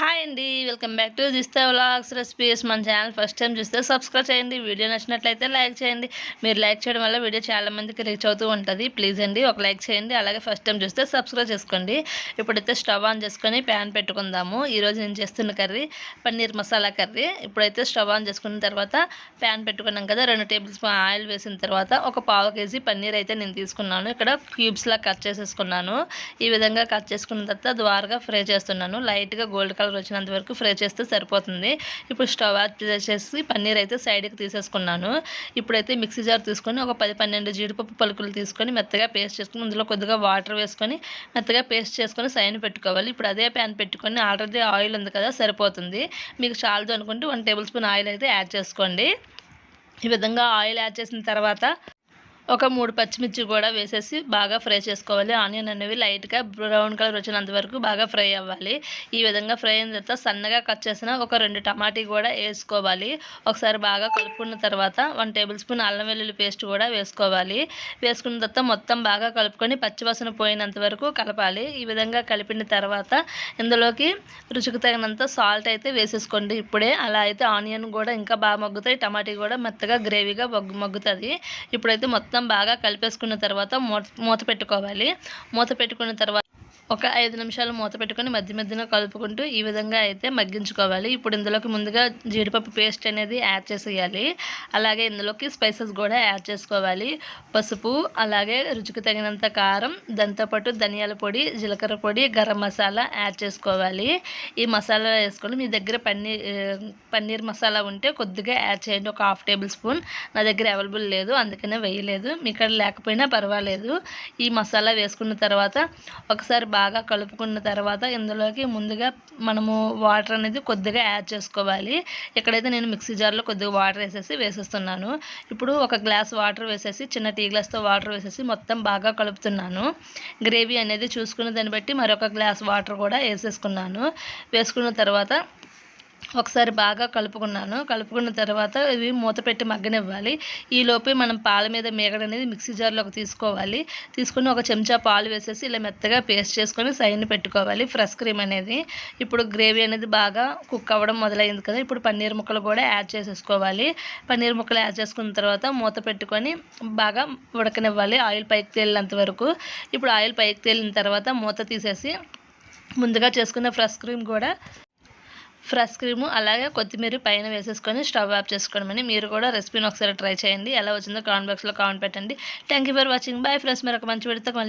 Hi అండి welcome back to దిస్తా vlogs recipes. మన ఛానల్ ఫస్ట్ టైం చూస్తే సబ్స్క్రైబ్ చేయండి వీడియో నచ్చినట్లయితే లైక్ చేయండి. మీరు లైక్ చేయడం వల్ల వీడియో చాలామందికి రీచ్ అవుతూ ఉంటుంది. ప్లీజ్ అండి ఒక లైక్ చేయండి అలాగే ఫస్ట్ టైం చూస్తే సబ్స్క్రైబ్ చేసుకోండి. ఇప్పుడైతే స్టవ్ ఆన్ చేసుకొని ప్యాన్ పెట్టుకుందాము. ఈరోజు నేను చేస్తున్న కర్రీ పన్నీర్ మసాలా కర్రీ. ఇప్పుడైతే స్టవ్ ఆన్ చేసుకున్న తర్వాత ప్యాన్ పెట్టుకున్నాం కదా రెండు టేబుల్ స్పూన్ ఆయిల్ వేసిన తర్వాత ఒక పావు కేజీ పన్నీర్ అయితే నేను తీసుకున్నాను. ఇక్కడ క్యూబ్స్లా కట్ చేసేసుకున్నాను. ఈ విధంగా కట్ చేసుకున్న తర్వాత ద్వారగా ఫ్రై చేస్తున్నాను. లైట్గా గోల్డ్ కలర్ వచ్చినంత వరకు ఫ్రై చేస్తే సరిపోతుంది. ఇప్పుడు స్టవ్ ఆఫ్ పన్నీర్ అయితే సైడ్కి తీసేసుకున్నాను. ఇప్పుడైతే మిక్సీ జార్ తీసుకొని ఒక పది పన్నెండు జీడిపప్పు పలుకులు తీసుకొని మెత్తగా పేస్ట్ చేసుకుని అందులో కొద్దిగా వాటర్ వేసుకొని మెత్తగా పేస్ట్ చేసుకొని సైన్ పెట్టుకోవాలి. ఇప్పుడు అదే ప్యాన్ పెట్టుకొని ఆల్రెడీ ఆయిల్ ఉంది కదా సరిపోతుంది. మీకు చాలదు అనుకుంటే వన్ టేబుల్ స్పూన్ ఆయిల్ అయితే యాడ్ చేసుకోండి. ఈ విధంగా ఆయిల్ యాడ్ చేసిన తర్వాత ఒక మూడు పచ్చిమిర్చి కూడా వేసేసి బాగా ఫ్రై చేసుకోవాలి. ఆనియన్ అనేవి లైట్గా బ్రౌన్ కలర్ వచ్చినంత వరకు బాగా ఫ్రై అవ్వాలి. ఈ విధంగా ఫ్రై అయిన తర్వాత సన్నగా కట్ చేసిన ఒక రెండు టమాటీ కూడా వేసుకోవాలి. ఒకసారి బాగా కలుపుకున్న తర్వాత వన్ టేబుల్ స్పూన్ అల్లం వెల్లుల్లి పేస్ట్ కూడా వేసుకోవాలి. వేసుకున్న తర్వాత మొత్తం బాగా కలుపుకొని పచ్చివాసన పోయినంత వరకు కలపాలి. ఈ విధంగా కలిపిన తర్వాత ఇందులోకి రుచికి తగినంత సాల్ట్ అయితే వేసేసుకోండి. ఇప్పుడే అలా అయితే ఆనియన్ కూడా ఇంకా బాగా మగ్గుతాయి. టమాటీ కూడా మెత్తగా గ్రేవీగా మగ్గుతుంది. ఇప్పుడైతే మొత్తం బాగా కలిపేసుకున్న తర్వాత మూత మూత పెట్టుకోవాలి. మూత పెట్టుకున్న తర్వాత ఒక ఐదు నిమిషాలు మూత పెట్టుకొని మధ్య మధ్యన కలుపుకుంటూ ఈ విధంగా అయితే మగ్గించుకోవాలి. ఇప్పుడు ఇందులోకి ముందుగా జీడిపప్పు పేస్ట్ అనేది యాడ్ చేసేయాలి. అలాగే ఇందులోకి స్పైసెస్ కూడా యాడ్ చేసుకోవాలి. పసుపు అలాగే రుచికి తగినంత కారం దాంతోపాటు ధనియాల పొడి జీలకర్ర పొడి గరం మసాలా యాడ్ చేసుకోవాలి. ఈ మసాలా వేసుకొని మీ దగ్గర పన్నీర్ పన్నీర్ మసాలా ఉంటే కొద్దిగా యాడ్ చేయండి. ఒక హాఫ్ టేబుల్ స్పూన్. నా దగ్గర అవైలబుల్ లేదు అందుకనే వేయలేదు. మీ ఇక్కడ లేకపోయినా పర్వాలేదు. ఈ మసాలా వేసుకున్న తర్వాత ఒకసారి బాగా కలుపుకున్న తర్వాత ఇందులోకి ముందుగా మనము వాటర్ అనేది కొద్దిగా యాడ్ చేసుకోవాలి. ఇక్కడైతే నేను మిక్సీ జార్లో కొద్దిగా వాటర్ వేసేసి వేసేస్తున్నాను. ఇప్పుడు ఒక గ్లాస్ వాటర్ వేసేసి చిన్న టీ గ్లాస్తో వాటర్ వేసేసి మొత్తం బాగా కలుపుతున్నాను. గ్రేవీ అనేది చూసుకున్న దాన్ని బట్టి మరొక గ్లాస్ వాటర్ కూడా వేసేసుకున్నాను. వేసుకున్న తర్వాత ఒకసారి బాగా కలుపుకున్నాను. కలుపుకున్న తర్వాత ఇవి మూత పెట్టి మగ్గనివ్వాలి. ఈలోపే మనం పాల మీద మేగడ అనేది మిక్సీ జార్లోకి తీసుకోవాలి. తీసుకుని ఒక చెంచా పాలు వేసేసి ఇలా మెత్తగా పేస్ట్ చేసుకొని సైన్ పెట్టుకోవాలి. ఫ్రెష్ క్రీమ్ అనేది. ఇప్పుడు గ్రేవీ అనేది బాగా కుక్ అవ్వడం మొదలైంది కదా ఇప్పుడు పన్నీర్ ముక్కలు కూడా యాడ్ చేసేసుకోవాలి. పన్నీర్ ముక్కలు యాడ్ చేసుకున్న తర్వాత మూత పెట్టుకొని బాగా ఉడకనివ్వాలి ఆయిల్ పైకి తేలినంత వరకు. ఇప్పుడు ఆయిల్ పైకి తేలిన తర్వాత మూత తీసేసి ముందుగా చేసుకున్న ఫ్రెష్ క్రీమ్ కూడా ఫ్రెష్ క్రీము అలాగే కొత్తిమీర పైన వేసేసుకొని స్టవ్ ఆఫ్ చేసుకోవడమని మీరు కూడా రెసిపీని ఒకసారి ట్రై చేయండి. ఎలా వచ్చిందో కామెంట్ బాక్స్లో కామెంట్ పెట్టండి. Thank you for watching bye friends మరొక మంచి పెడితే మళ్ళీ